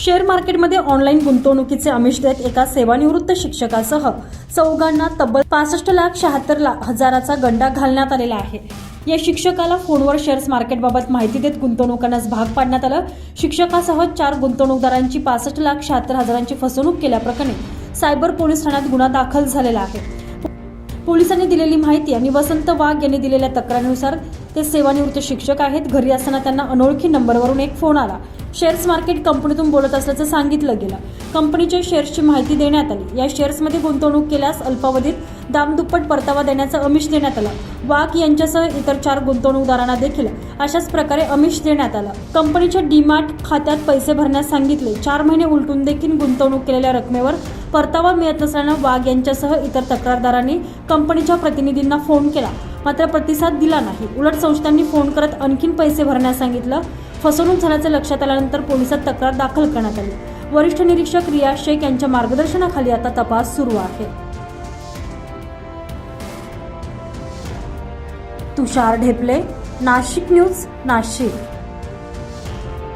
Share मार्केटमध्ये online गुंतवणुकीचे आमिष देत एका सेवानिवृत्त शिक्षकासह चौघांना तब्बल पासष्ट लाख शहात्तर ला हजाराचा गंडा घालण्यात आलेला आहे. या शिक्षकाला फोनवर शेअर्स मार्केटबाबत माहिती देत गुंतवणूक करण्यास भाग पाडण्यात आलं. शिक्षकासह चार गुंतवणूकदारांची पासष्ट लाख शहात्तर हजारांची फसवणूक केल्याप्रकरणी सायबर पोलीस ठाण्यात गुन्हा दाखल झालेला आहे. पोलिसांनी दिलेली माहिती आणि वसंत वाघ यांनी दिलेल्या तक्रारीनुसार ते सेवानिवृत्त शिक्षक आहेत. घरी असताना त्यांना अनोळखी नंबरवरून एक फोन आला. शेअर्स मार्केट कंपनीतून बोलत असल्याचं सांगितलं गेलं. कंपनीच्या शेअर्सची माहिती देण्यात आली. या शेअर्समध्ये गुंतवणूक केल्यास अल्पावधीत दामदुप्पट परतावा देण्याचं अमिष देण्यात आलं. वाघ यांच्यासह इतर चार गुंतवणूकदारांना देखील अशाच प्रकारे अमिष देण्यात आलं. कंपनीच्या डीमार्ट खात्यात पैसे भरण्यास सांगितले. चार महिने उलटून देखील गुंतवणूक केलेल्या रकमेवर परतावा मिळत नसल्यानं वाघ यांच्यासह इतर तक्रारदारांनी कंपनीच्या प्रतिनिधींना फोन केला. मात्र प्रतिसाद दिला नाही. उलट संस्थांनी फोन करत आणखीन पैसे भरण्यास सांगितलं. फसवणूक झाल्याचं लक्षात आल्यानंतर पोलिसात तक्रार दाखल करण्यात आली. वरिष्ठ निरीक्षक रिया शेख यांच्या मार्गदर्शनाखाली आता तपास सुरू आहे. तुषार ढेपले नाशिक न्यूज नाशिक.